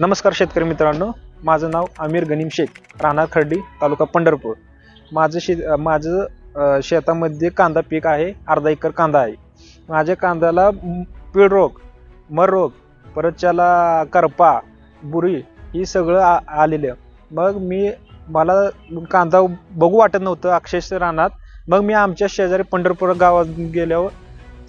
नमस्कार शेतकरी मित्रांनो. माझं नाव आमिर गनीम शेख राहणार खर्डी तालुका पंढरपूर. माझं शे माझं शेतामध्ये कांदा पीक आहे अर्धा एकर कांदा आहे. माझ्या कांद्याला म, पीळ रोग मर रोग परत त्याला करपा बुरी ही सगळं आ आलेलं. मग मी मला कांदा बघू वाटत नव्हतं अक्षरशः रानात. मग मी आमच्या शेजारी पंढरपूर गावात गेल्यावर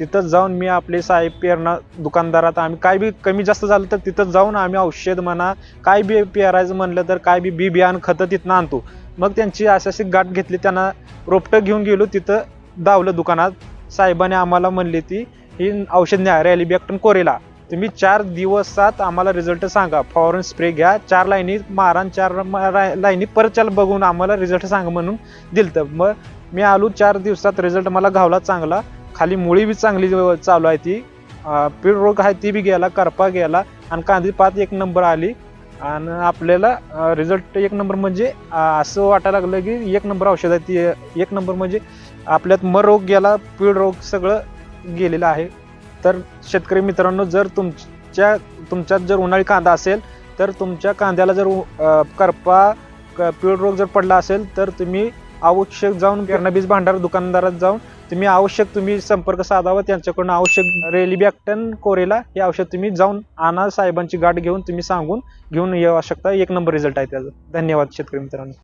तिथं जाऊन मी आपले साहेब पेरणा दुकानदारात आम्ही काय बी कमी जास्त झालं तर तिथं जाऊन आम्ही औषध म्हणा काय बी पेरायचं म्हणलं तर काय बी बी बियाण खतं तिथनं आणतो. मग त्यांची अशी अशी गाठ घेतली त्यांना रोपटं घेऊन गेलो तिथं धावलं दुकानात. साहेबाने आम्हाला म्हणली ती ही औषध न्या रॅली बॅक्टन कोरेला. तुम्ही चार दिवसात आम्हाला रिझल्ट सांगा. फॉरन स्प्रे घ्या चार लाईनी मारा चार लाईनी परत चाल बघून आम्हाला रिझल्ट सांगा म्हणून दिलं तर मग मी आलो चार दिवसात रिझल्ट मला घावला चांगला. खाली मुळी बी चांगली चालू आहे ती. पीड रोग आहे ती बी गेला करपा गेला आणि कांदी पात एक नंबर आली. आणि आपल्याला रिझल्ट एक नंबर म्हणजे असं वाटायला लागलं की एक नंबर औषध आहे ती. एक नंबर म्हणजे आपल्यात मर रोग गेला पीड रोग सगळं गेलेलं आहे. तर शेतकरी मित्रांनो जर तुमच्या तुमच्यात जर उन्हाळी कांदा असेल तर तुमच्या कांद्याला जर करपा क- पीळ रोग जर पडला असेल तर तुम्ही आवश्यक जाऊन किरणबीज भांडार दुकानदारात जाऊन तुम्ही आवश्यक तुम्ही संपर्क साधावा त्यांच्याकडून आवश्यक रेलिबॅक्टन कोरेला हे औषध तुम्ही जाऊन आणा साहेबांची गाठ घेऊन तुम्ही सांगून घेऊन येऊ शकता. एक नंबर रिझल्ट आहे त्याचा. धन्यवाद शेतकरी मित्रांनो.